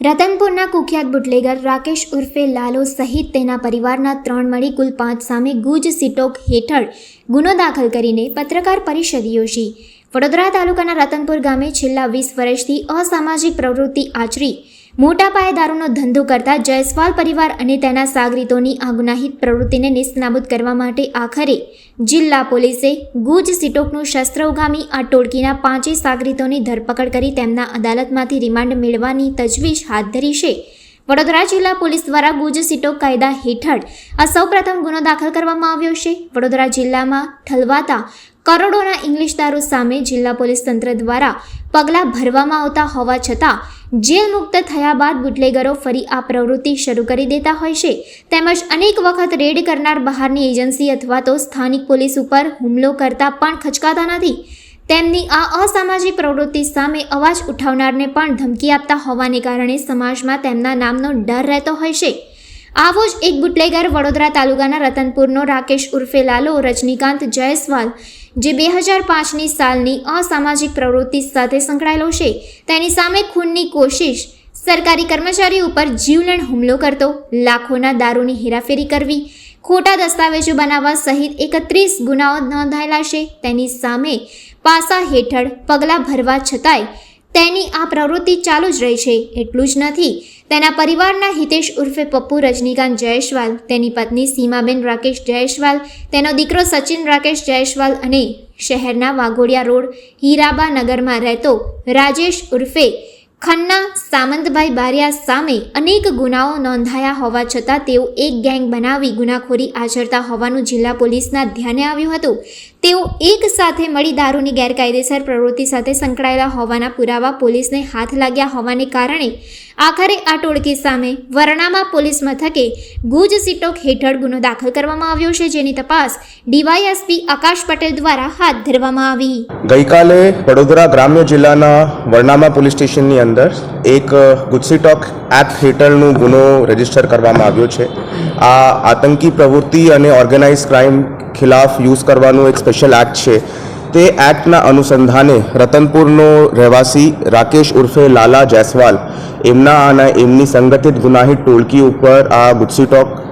રતનપુરના કુખ્યાત બુટલેગર રાકેશ ઉર્ફે લાલો સહિત તેના પરિવારના ત્રણ મળી કુલ પાંચ સામે ગુજ સિટોક હેઠળ ગુનો દાખલ કરીને પત્રકાર પરિષદ યોજી. વડોદરા તાલુકાના રતનપુર ગામે છેલ્લા વીસ વર્ષથી અસામાજિક પ્રવૃત્તિ આચરી મોટા પાયે દારૂનો ધંધો કરતા જયસ્વાલ પરિવાર અને તેના સાગરીતોની આ ગુનાહિત પ્રવૃત્તિને નિસ્તનાબૂદ કરવા માટે આખરે જિલ્લા પોલીસે ગુજ સિટોકનું શસ્ત્ર ઉગામી આ ટોળકીના પાંચેય સાગરીતોની ધરપકડ કરી તેમના અદાલતમાંથી રિમાન્ડ મેળવવાની તજવીજ હાથ ધરી છે. વડોદરા જિલ્લા પોલીસ દ્વારા ગુજ સિટોક કાયદા હેઠળ આ સૌપ્રથમ ગુનો દાખલ કરવામાં આવ્યો છે. વડોદરા જિલ્લામાં ઠલવાતા કરોડોના ઇંગ્લિશ દારૂ સામે જિલ્લા પોલીસ તંત્ર દ્વારા પગલાં ભરવામાં આવતા હોવા છતાં, જેલ મુક્ત થયા બાદ બુટલેગરો ફરી આ પ્રવૃત્તિ શરૂ કરી દેતા હોય છે. તેમજ અનેક વખત રેડ કરનાર બહારની એજન્સી અથવા તો સ્થાનિક પોલીસ ઉપર હુમલો કરતા પણ ખચકાતા નથી. તેમની આ અસામાજિક પ્રવૃત્તિ સામે અવાજ ઉઠાવનારને પણ ધમકી આપતા હોવાને કારણે સમાજમાં તેમના નામનો ડર રહેતો હોય છે. આવો જ એક બુટલેગર વડોદરા તાલુકાના રતનપુરનો રાકેશ ઉર્ફે લાલો, રજનીકાંત જયસ્વાલ જે બે હજાર પાંચની સાલની અસામાજિક પ્રવૃત્તિ સાથે સંકળાયેલો છે. તેની સામે ખૂનની કોશિશ, સરકારી કર્મચારી ઉપર જીવલેણ હુમલો કરતો, લાખોના દારૂની હેરાફેરી કરવી, ખોટા દસ્તાવેજો બનાવવા સહિત એકત્રીસ ગુનાઓ નોંધાયેલા છે. તેની સામે પાસા હેઠળ પગલાં ભરવા છતાંય તેની આ પ્રવૃત્તિ ચાલુ જ રહી છે. એટલું જ નથી. તેના પરિવારના હિતેશ ઉર્ફે પપ્પુ રજનીકાંત જયસ્વાલ, તેની પત્ની સીમાબેન રાકેશ જયસ્વાલ, તેનો દીકરો સચિન રાકેશ જયસ્વાલ અને શહેરના વાઘોડિયા રોડ હીરાબા નગરમાં રહેતો રાજેશ ઉર્ફે ખન્ના સામંતભાઈ બારિયા સામે અનેક ગુનાઓ નોંધાયા હોવા છતાં તેઓ એક ગેંગ બનાવી ગુનાખોરી આચરતા હોવાનું જિલ્લા પોલીસના ધ્યાને આવ્યું હતું. તેઓ એક સાથે મળી દારૂની ગેરકાયદેસર પ્રવૃત્તિ સાથે સંકળાયેલા હોવાના પુરાવા પોલીસને હાથ લાગ્યા હોવાને કારણે આખરે આ ટોળકી સામે વરણામા પોલીસ મથકે ગુજ સિટોક હેઠળ ગુનો દાખલ કરવામાં આવ્યો છે, જેની તપાસ ડીવાયએસપી આકાશ પટેલ દ્વારા હાથ ધરવામાં આવી. ગઈકાલે વડોદરા ગ્રામ્ય જિલ્લાના વરનામા પોલીસ સ્ટેશનની અંદર એક ગુજસીટોક એપ હેઠળનું ગુનો રજિસ્ટર કરવામાં આવ્યો છે. આ આતંકી પ્રવૃત્તિ અને ઓર્ગેનાઇઝ ક્રાઇમ ખિલાફ યુઝ કરવાનું એક સ્પેશિયલ એક્ટ છે. તે એક્ટના અનુસંધાને રતનપુરનો રહેવાસી રાકેશ ઉર્ફે લાલા જયસ્વાલ એમના અને એમની સંગઠિત ગુનાહિત ટોળકી ઉપર આ ગુજસીટોક અ,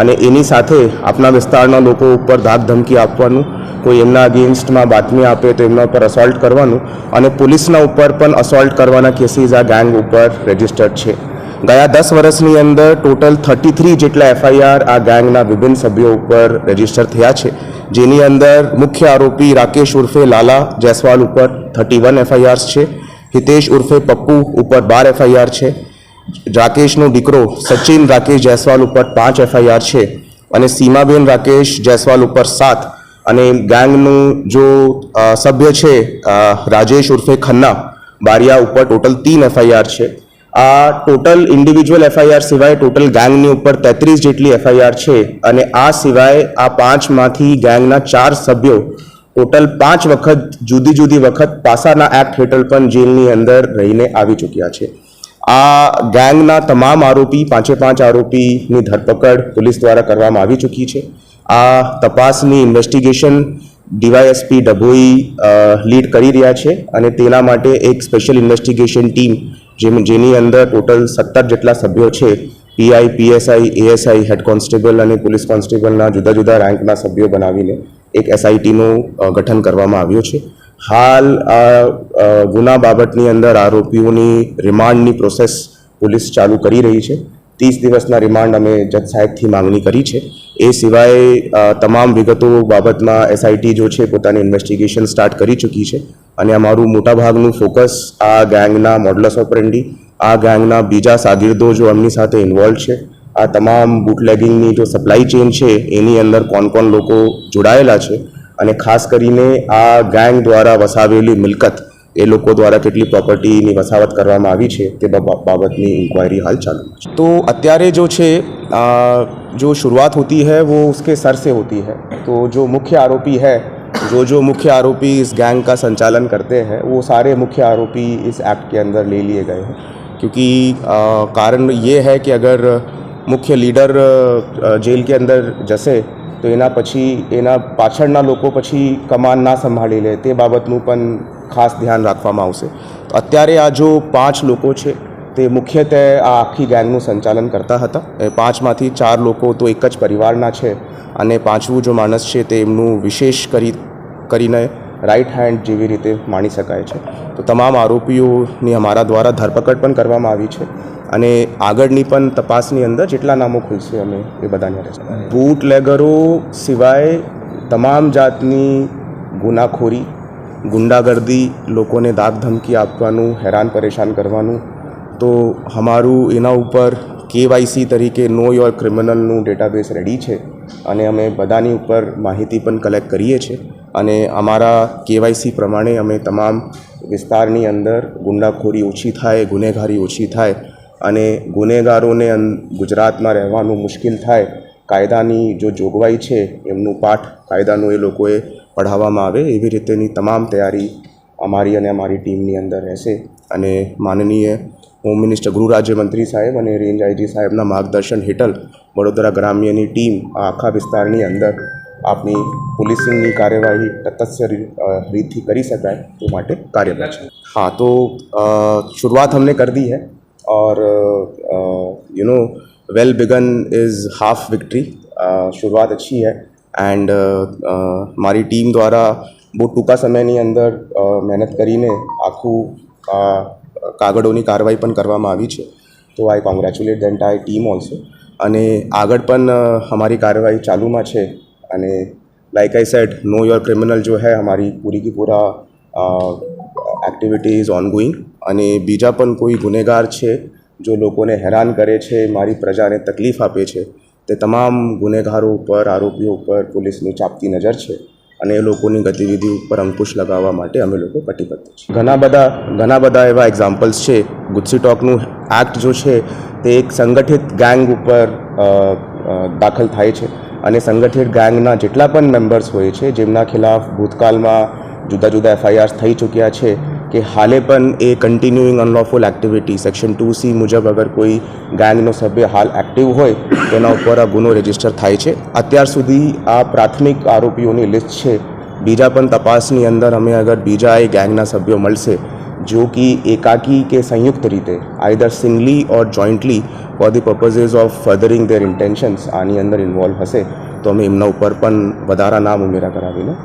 અને એની સાથે આપણા વિસ્તારના લોકો ઉપર ધાક ધમકી આપવાનું, કોઈ એમના અગેન્સ્ટમાં બાતમી આપે તો એમના ઉપર અસોલ્ટ કરવાનું અને પોલીસના ઉપર પણ અસોલ્ટ કરવાના કેસીસ આ ગેંગ ઉપર રજિસ્ટર્ડ છે. ગયા દસ વર્ષની અંદર ટોટલ થર્ટી થ્રી જેટલા એફઆઈઆર આ ગેંગના વિભિન્ન સભ્યો ઉપર રજિસ્ટર થયા છે. જેની અંદર મુખ્ય આરોપી રાકેશ ઉર્ફે લાલા જયસ્વાલ ઉપર થર્ટી વન એફઆઈઆર્સ છે. હિતેશ ઉર્ફે પપ્પુ ઉપર બાર એફઆઈઆર છે. રાકેશનો દીકરો સચિન રાકેશ જયસ્વાલ ઉપર પાંચ એફઆઈઆર છે અને સીમાબેન રાકેશ જયસ્વાલ ઉપર સાત અને ગેંગનું જો સભ્ય છે રાજેશ ઉર્ફે ખન્ના, બારિયા ઉપર ટોટલ તીન એફઆઈઆર છે. આ ટોટલ ઇન્ડિવિજ્યુઅલ એફઆઈઆર સિવાય ટોટલ ગેંગની ઉપર તેત્રીસ જેટલી એફઆઈઆર છે અને આ સિવાય આ પાંચમાંથી ગેંગના ચાર સભ્યો ટોટલ પાંચ વખત જુદી જુદી વખત પાસાના એક્ટ હેઠળ પણ જેલની અંદર રહીને આવી ચૂક્યા છે. આ ગેંગના તમામ આરોપી, પાંચે પાંચ આરોપીની ધરપકડ પોલીસ દ્વારા કરવામાં આવી ચૂકી છે. આ તપાસની ઇન્વેસ્ટિગેશન ડીવાયએસપી ડભોઈ લીડ કરી રહ્યા છે અને તેના માટે એક સ્પેશિયલ ઇન્વેસ્ટિગેશન ટીમ જેની અંદર ટોટલ સત્તર જેટલા સભ્યો છે PI PSI ASI head constable અને પોલીસ કોન્સ્ટેબલના જુદા જુદા રેન્કના સભ્યો બનાવીને એક એસઆઈટીનું ગઠન કરવામાં આવ્યું છે. હાલ આ ગુના બાબતની અંદર આરોપીઓની રિમાન્ડની પ્રોસેસ પોલીસ ચાલુ કરી રહી છે. ત્રીસ દિવસના રિમાન્ડ અમે જજ સાહેબથી માંગણી કરી છે. એ સિવાય તમામ વિગતો બાબતમાં એસઆઈટી જો છે પોતાની ઇન્વેસ્ટિગેશન સ્ટાર્ટ કરી ચૂકી છે. અને અમારું મોટાભાગનું ફોકસ આ ગેંગના મોડલસ ઓપરેન્ડી આ ગેંગના બીજા સાગીરદો જો એમની સાથે ઇન્વોલ્વ છે, આ તમામ બુટલેગિંગની જો સપ્લાય ચેન છે, એની અંદર કોણ કોણ લોકો જોડાયેલા છે અને ખાસ કરીને આ ગેંગ દ્વારા વસાવેલી મિલકત એ લોકો દ્વારા કેટલી પ્રોપર્ટીની વસાવત કરવામાં આવી છે તે બા- બાબતની ઇન્ક્વાયરી હાલ ચાલુમાં છે તો અત્યારે જો છે અ, जो शुरुआत होती है वो उसके सर से होती है तो जो मुख्य आरोपी है जो जो मुख्य आरोपी इस गैंग का संचालन करते हैं वो सारे मुख्य आरोपी इस एक्ट के अंदर ले लिए गए हैं क्योंकि अ, कारण ये है कि अगर મુખ્ય લીડર અ, જેલ કે અંદર જશે તો એના પછી એના પાછળના લોકો પછી કમાન ના સંભાળી લે, તે બાબતનું પણ ખાસ ધ્યાન રાખવામાં આવશે. તો અત્યારે આ જો પાંચ લોકો છે, તે મુખ્યત્વે આ આખી ગેંગનું સંચાલન કરતા હતા. એ પાંચમાંથી ચાર લોકો તો એક જ પરિવારના છે અને પાંચમું જો માણસ છે, તે એમનું વિશેષ કરી, કરીને રાઈટ હેન્ડ જેવી રીતે માણી શકાય છે. તો તમામ આરોપીઓની અમારા દ્વારા ધરપકડ પણ કરવામાં આવી છે. અને આગળની પણ તપાસની અંદર જેટલા નામો ખુલશે અમે એ બધાને બૂટ લેગરો સિવાય તમામ જાતની ગુનાખોરી ગુંડાગર્દી લોકોને દાગ ધમકી આપવાનું હેરાન પરેશાન કરવાનું તો અમારું એના ઉપર કેવાયસી તરીકે નો યોર ક્રિમિનલનું ડેટાબેઝ રેડી છે અને અમે બધાની ઉપર માહિતી પણ કલેક્ટ કરીએ છીએ અને અમારા કેવાયસી પ્રમાણે અમે તમામ વિસ્તારની અંદર ગુંડાખોરી ઓછી થાય ગુનેગારી ઓછી થાય અને ગુનેગારોને અન- ગુજરાતમાં રહેવાનું મુશ્કેલ થાય કાયદાની જો જોગવાઈ છે એમનું પાઠ કાયદાનું એ લોકોએ પઢાવવામાં આવે એવી રીતેની તમામ તૈયારી અમારી અને અમારી ટીમની અંદર રહેશે અને માનનીય હોમ મિનિસ્ટર ગૃહ રાજ્યમંત્રી સાહેબ અને રેન્જ આઈજી સાહેબના માર્ગદર્શન હેઠળ વડોદરા ગ્રામ્યની ટીમ આ આખા વિસ્તારની અંદર આપની પોલીસિંગની કાર્યવાહી તટસ્થ રી- અ, રીતથી કરી શકાય તે માટે કાર્યરત છે हाँ तो अ, शुरुआत हमने कर दी है और you know well begun is half victory शुरुआत अच्छी है એન્ડ મારી ટીમ દ્વારા બહુ ટૂંકા સમયની અંદર અ, મહેનત કરીને આખું આ કાગળોની કાર્યવાહી પણ કરવામાં આવી છે તો I congratulate the entire team also અને આગળ પણ અ, हमारी કાર્યવાહી ચાલુમાં છે અને like I said no your criminal जो है हमारी पूरी की पूरा એક્ટિવિટી ઇઝ ઓનગોઈંગ અને બીજા પણ કોઈ ગુનેગાર છે જો લોકોને હેરાન કરે છે, મારી પ્રજાને તકલીફ આપે છે, તે તમામ ગુનેગારો ઉપર, આરોપીઓ ઉપર પોલીસની ચાપતી નજર છે અને એ લોકોની ગતિવિધિ ઉપર અંકુશ લગાવવા માટે અમે લોકો કટિબદ્ધ છીએ. ઘણા બધા ઘણા બધા એવા એક્ઝામ્પલ્સ છે. ગુજસી ટોકનું એક્ટ જો છે, તે એક સંગઠિત ગેંગ ઉપર દાખલ થાય છે અને સંગઠિત ગેંગના જેટલા પણ મેમ્બર્સ હોય છે, જેમના ખિલાફ ભૂતકાળમાં જુદા જુદા એફઆઈઆર થઈ ચૂક્યા છે કે હાલે પણ એ continuing unlawful activity section two C મુજબ અગર કોઈ ગેંગનો સભ્ય હાલ એક્ટિવ હોય તેના ઉપર આ ગુનો રજીસ્ટર થાય છે અત્યાર સુધી આ પ્રાથમિક આરોપીઓની લિસ્ટ છે બીજા પણ તપાસની અંદર અમે અગર બીજા એ ગેંગના સભ્યો મળશે जो कि एकाकी के संयुक्त રીતે either singly or jointly for the purposes of furthering their intentions આની અંદર ઇન્વોલ્વ હશે તો અમે એમના ઉપર પણ વધારા નામ ઉમેરા કરાવીને